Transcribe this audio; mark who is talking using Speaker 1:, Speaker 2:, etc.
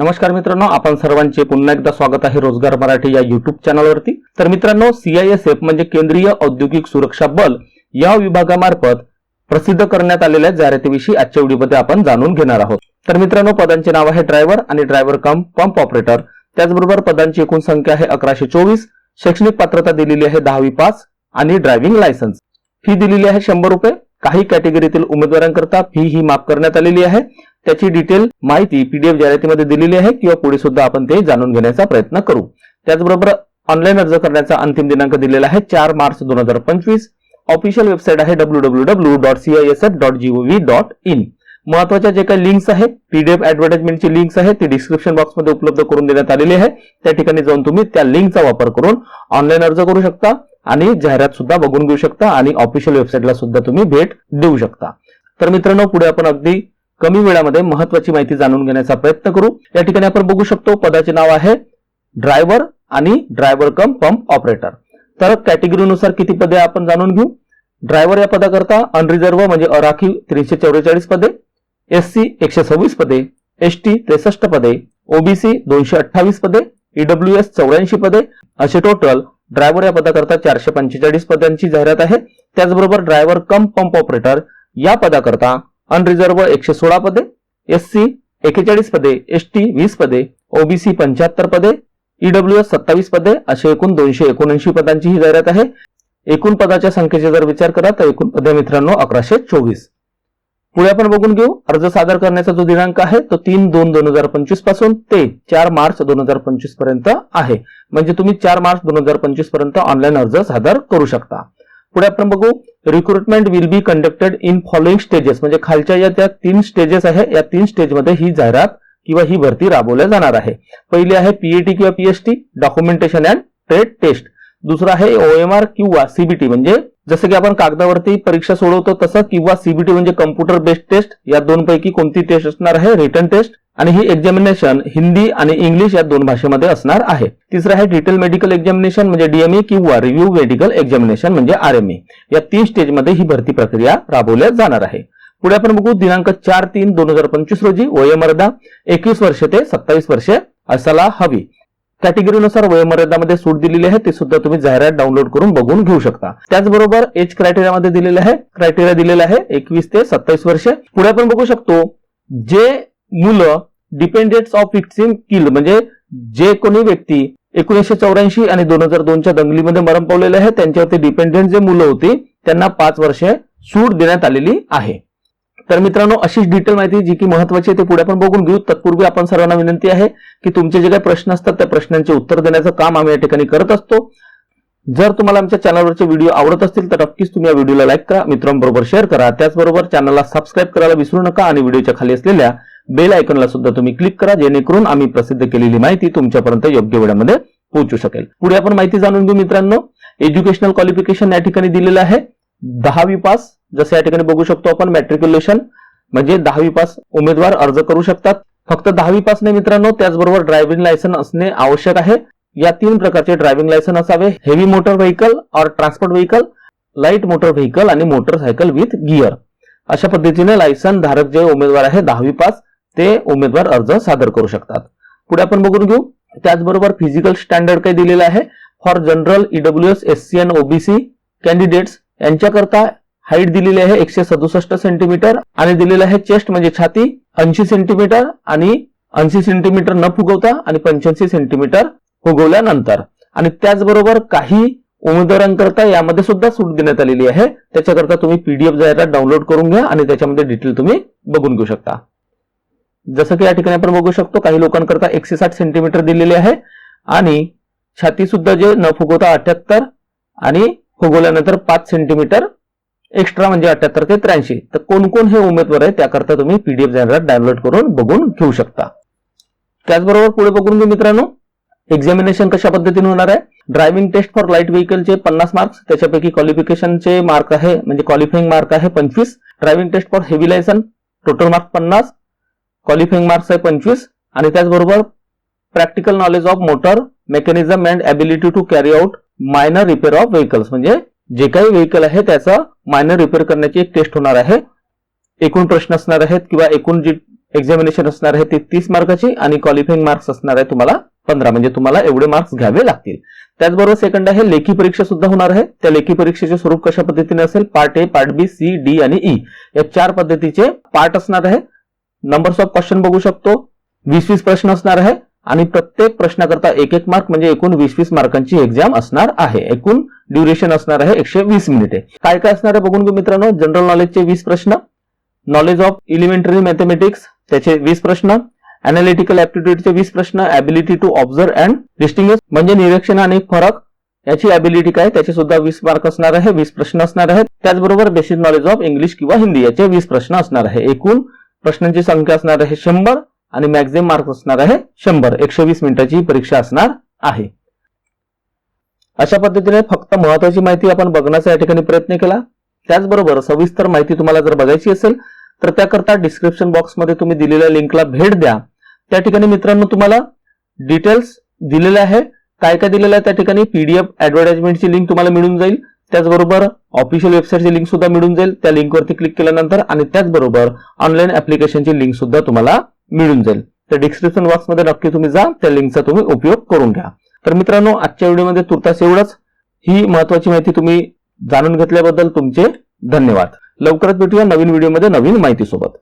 Speaker 1: नमस्कार मित्रांनो आपण सर्वांचे पुन्हा एकदा स्वागत आहे रोजगार मराठी या युट्यूब चॅनलवरती तर मित्रांनो सीआयएसएफ म्हणजे केंद्रीय औद्योगिक सुरक्षा बल या विभागामार्फत प्रसिद्ध करण्यात आलेल्या जाहिरातीविषयी आजच्या व्हिडिओमध्ये आपण जाणून घेणार आहोत. तर मित्रांनो पदांचे नाव आहे ड्रायव्हर आणि ड्रायव्हर कम पंप ऑपरेटर. त्याचबरोबर पदांची एकूण संख्या आहे अकराशे चोवीस शैक्षणिक पात्रता दिलेली आहे दहावी पास आणि ड्रायव्हिंग लायसन्स. फी दिलेली आहे शंभर रुपये. काही कॅटेगरीतील उमेदवारांकरता फी ही माफ करण्यात आलेली आहे. त्याची डिटेल माहिती पीडीएफ जाहिरातीमध्ये दिलेली आहे किंवा पुढे सुद्धा आपण ते जाणून घेण्याचा प्रयत्न करू. त्याचबरोबर ऑनलाईन अर्ज करण्याचा अंतिम दिनांक दिलेला आहे चार मार्च दोन हजार पंचवीस. ऑफिशियल वेबसाईट आहे W W W dot CISF dot GOV dot in महत्त्वाच्या जे काही लिंक्स आहेत पीडीएफ ऍडव्हर्टाइजमेंटची लिंक्स आहे ती डिस्क्रिप्शन बॉक्समध्ये उपलब्ध करून देण्यात आलेली आहे. त्या ठिकाणी जाऊन तुम्ही त्या लिंकचा वापर करून ऑनलाईन अर्ज करू शकता आणि जाहिरात सुद्धा बघून घेऊ शकता आणि ऑफिशियल वेबसाईटला सुद्धा तुम्ही भेट देऊ शकता. तर मित्रांनो पुढे आपण अगदी कमी वेळामध्ये महत्वाची माहिती जाणून घेण्याचा प्रयत्न करू. या ठिकाणी आपण बघू शकतो पदाचे नाव आहे ड्रायव्हर आणि ड्रायव्हर कम पंप ऑपरेटर. तर कॅटेगरीनुसार किती पदे आपण जाणून घेऊ? ड्रायव्हर या पदाकरता अनरिझर्व्ह म्हणजे अराखीव तीनशे चौवेचाळीस पदे एस सी एकशे सव्वीस पदे एस टी त्रेसष्ट पदे ओबीसी दोनशे अठ्ठावीस पदे ईडब्ल्यू एस चौऱ्याऐंशी पदे असे टोटल ड्रायव्हर या पदाकरता चारशे पंचेचाळीस पदांची जाहिरात आहे. त्याचबरोबर ड्रायव्हर कम पंप ऑपरेटर या पदाकरता अनरिझर्व एकशे सोळा पदे एस सी एकेचाळीस पदे एस टी वीस पदे ओबीसी पंच्याहत्तर पदे ईडब्ल्यू एस सत्तावीस पदे असे एकूण दोनशे एकोणऐंशी पदांची ही जाहिरात आहे. एकूण पदाच्या संख्येचा जर विचार करा तर एकूण पदे मित्रांनो अकराशे चोवीस. पुढे आपण बघून घेऊ अर्ज सादर करण्याचा जो दिनांक आहे तो तीन दोन दोन हजार पंचवीसपासून ते चार मार्च दोन हजार पंचवीसपर्यंत आहे. म्हणजे तुम्ही चार मार्च दोन हजार पंचवीसपर्यंत ऑनलाईन अर्ज सादर करू शकता. पुढे आपण बघू. Recruitment will be conducted in following stages म्हणजे खालच्या या त्या तीन स्टेजेस आहे. या तीन स्टेजमध्ये ही जाहिरात किंवा ही भरती राबवल्या जाणार आहे. पहिली आहे पीएटी किंवा PHT documentation and trade test दुसरं आहे ओएमआर किंवा सीबीटी म्हणजे जसं की आपण कागदावरती परीक्षा सोडवतो तसं किंवा सीबीटी म्हणजे कम्प्युटर बेस्ड टेस्ट या दोन पैकी कोणती टेस्ट असणार आहे? रिटर्न टेस्ट आणि ही एक्झामिनेशन हिंदी आणि इंग्लिश या दोन भाषेमध्ये असणार आहे. तिसरं आहे डिटेल मेडिकल एक्झामिनेशन म्हणजे डीएमई किंवा रिव्ह्यू मेडिकल एक्झामिनेशन म्हणजे आरएमई या तीन स्टेजमध्ये ही भरती प्रक्रिया राबवल्या जाणार आहे. पुढे आपण बघू दिनांक चार तीन दोन हजार पंचवीस रोजी वयोमर्यादा एकवीस वर्षे ते सत्तावीस वर्षे असायला हवी. कॅटेगरीनुसार वयोमर्यादामध्ये सूट दिलेली आहे ते सुद्धा तुम्ही जाहिरात डाउनलोड करून बघून घेऊ शकता. त्याचबरोबर एज क्रायटेरियामध्ये दिलेलं आहे क्रायटेरिया दिलेला आहे एकवीस ते सत्तावीस वर्षे. पुढे आपण बघू शकतो जे मुलं डिपेंडेंट्स ऑफ विक्सिम किल म्हणजे जे कोणी व्यक्ती एकोणीसशे चौऱ्याऐंशी आणि दोन हजार दोनच्या दंगलीमध्ये मरण पावलेले आहे त्यांच्यावरती डिपेंडेंट जे मुलं होती त्यांना पाच वर्षे सूट देण्यात आलेली आहे. तर मित्रांनो अशीच डिटेल माहिती जी की महत्वाची आहे ते पुढे आपण बघून घेऊ. तत्पूर्वी आपण सर्वांना विनंती आहे की तुमचे जे काही प्रश्न असतात त्या प्रश्नांचे उत्तर देण्याचं काम आम्ही या ठिकाणी करत असतो. जर तुम्हाला आमच्या चॅनलवरचे व्हिडिओ आवडत असतील तर नक्कीच तुम्ही या व्हिडिओला लाईक करा. मित्रांबरोबर शेअर करा. त्याचबरोबर चॅनलला सबस्क्राईब करायला विसरू नका आणि व्हिडिओच्या खाली असलेल्या बेल आयकॉनला सुद्धा तुम्ही क्लिक करा जेणेकरून आम्ही प्रसिद्ध केलेली माहिती तुमच्यापर्यंत योग्य वेळामध्ये पोहोचू शकेल. पुढे आपण माहिती जाणून घेऊ मित्रांनो. एज्युकेशनल क्वालिफिकेशन या ठिकाणी दिलेलं आहे. दहावी पास जसं या ठिकाणी बघू शकतो आपण मॅट्रिक्युलेशन म्हणजे दहावी पास उमेदवार अर्ज करू शकतात. फक्त दहावी पास नाही मित्रांनो त्याचबरोबर ड्रायव्हिंग लायसन असणे आवश्यक आहे. या तीन प्रकारचे ड्रायव्हिंग लायसन असावे. हेवी मोटर व्हेकल और transport vehicle light motor vehicle आणि मोटरसायकल विथ गिअर अशा पद्धतीने लायसन धारक जे उमेदवार आहे दहावी पास ते उमेदवार अर्ज सादर करू शकतात. पुढे आपण बघून घेऊ. त्याचबरोबर फिजिकल स्टँडर्ड काही दिलेलं आहे. For general EWS SC and OBC candidates यांच्याकरता height दिलेली आहे एकशे सदुसष्ट सेंटीमीटर आणि दिलेलं आहे चेस्ट म्हणजे छाती ऐंशी सेंटीमीटर आणि ऐंशी सेंटीमीटर न फुगवता आणि पंच्याऐंशी सेंटीमीटर फुगवल्यानंतर. आणि त्याचबरोबर काही उमेदवारांकरता यामध्ये सुद्धा सूट देण्यात आलेली आहे. त्याच्याकरता तुम्ही पीडीएफ जाहिरात डाउनलोड करून घ्या आणि त्याच्यामध्ये डिटेल तुम्ही बघून घेऊ शकता. जसं की या ठिकाणी आपण बघू शकतो काही लोकांकरता एकशे साठ सेंटीमीटर दिलेले आहे आणि छाती सुद्धा जे न फुगवता अठ्याहत्तर आणि फुगवल्यानंतर पाच सेंटीमीटर एक्स्ट्रा म्हणजे अठ्याहत्तर ते त्र्याऐंशी. तर कोण कोण हे उमेदवार आहे त्याकरता तुम्ही पीडीएफ जनरेट डाउनलोड करून बघून घेऊ शकता. त्याचबरोबर पुढे बघून घेऊ मित्रांनो एक्झामिनेशन कशा पद्धतीने होणार आहे? ड्रायव्हिंग टेस्ट फॉर लाइट व्हेकलचे पन्नास मार्क्स त्याच्यापैकी क्वालिफिकेशनचे मार्क आहे म्हणजे क्वालिफाईंग मार्क आहे पंचवीस. Driving test for heavy licence total mark पन्नास. क्वालिफाईंग मार्क्स आहे पंचवीस आणि त्याचबरोबर practical knowledge of motor mechanism and ability to carry out minor repair of vehicles म्हणजे जे काही व्हेकल आहे त्याचा मायनर रिपेअर करण्याची एक टेस्ट होणार आहे. एकूण प्रश्न असणार आहेत किंवा एकूण जी एक्झामिनेशन असणार आहे ती तीस मार्काची आणि क्वालिफाईंग मार्क्स असणार आहे तुम्हाला पंधरा. म्हणजे तुम्हाला एवढे मार्क्स घ्यावे लागतील. त्याचबरोबर सेकंड आहे लेखी परीक्षा सुद्धा होणार आहे. त्या लेखी परीक्षेचे स्वरूप कशा पद्धतीने असेल? Part A part B C D आणि ई या चार पद्धतीचे पार्ट असणार आहे. नंबर्स ऑफ क्वेश्चन बघू शकतो. वीस वीस प्रश्न असणार आहे आणि प्रत्येक प्रश्नाकरता एक एक मार्क म्हणजे एकूण वीस वीस मार्कांची एक्झाम असणार आहे. एकूण ड्युरेशन असणार आहे एकशे वीस मिनिटे काय काय असणार आहे बघून घेऊ मित्रांनो? जनरल नॉलेजचे वीस प्रश्न नॉलेज ऑफ इलिमेंटरी मॅथमॅटिक्स त्याचे वीस प्रश्न अनालिटिकल ऍप्टिट्यूडचे वीस प्रश्न ability to observe and distinguish म्हणजे निरीक्षण आणि फरक याची ऍबिलिटी काय? त्याचे सुद्धा वीस मार्क असणार आहे वीस प्रश्न असणार आहेत. त्याचबरोबर बेसिक नॉलेज ऑफ इंग्लिश किंवा हिंदी याचे वीस प्रश्न असणार आहे. एकूण प्रश्नांची संख्या असणार आहे शंभर आणि मॅक्झिमम मार्क असणार आहे शंभर. एकशे वीस मिनिटाची परीक्षा असणार आहे. अशा पद्धतीने फक्त महत्वाची माहिती आपण बघण्याचा या ठिकाणी प्रयत्न केला. त्याचबरोबर सविस्तर माहिती तुम्हाला जर बघायची असेल तर त्याकरता डिस्क्रिप्शन बॉक्समध्ये तुम्ही दिलेल्या लिंकला भेट द्या. त्या ठिकाणी मित्रांनो तुम्हाला डिटेल्स दिलेले आहे. काय काय दिलेलं आहे त्या ठिकाणी? पीडीएफ ऍडव्हर्टाइजमेंटची लिंक तुम्हाला मिळून जाईल. त्याचबरोबर ऑफिशियल वेबसाईटची लिंक सुद्धा मिळून जाईल. त्या लिंकवरती क्लिक केल्यानंतर आणि त्याचबरोबर ऑनलाईन ऍप्लिकेशनची लिंक सुद्धा तुम्हाला मिळून जाईल. तर डिस्क्रिप्शन बॉक्समध्ये नक्की तुम्ही जा त्या लिंकचा तुम्ही उपयोग करून घ्या. तर मित्रांनो आजच्या व्हिडिओमध्ये तुर्तास एवढंच. ही महत्वाची माहिती तुम्ही जाणून घेतल्याबद्दल तुमचे धन्यवाद. लवकरच भेटूया नवीन व्हिडिओमध्ये नवीन माहिती सोबत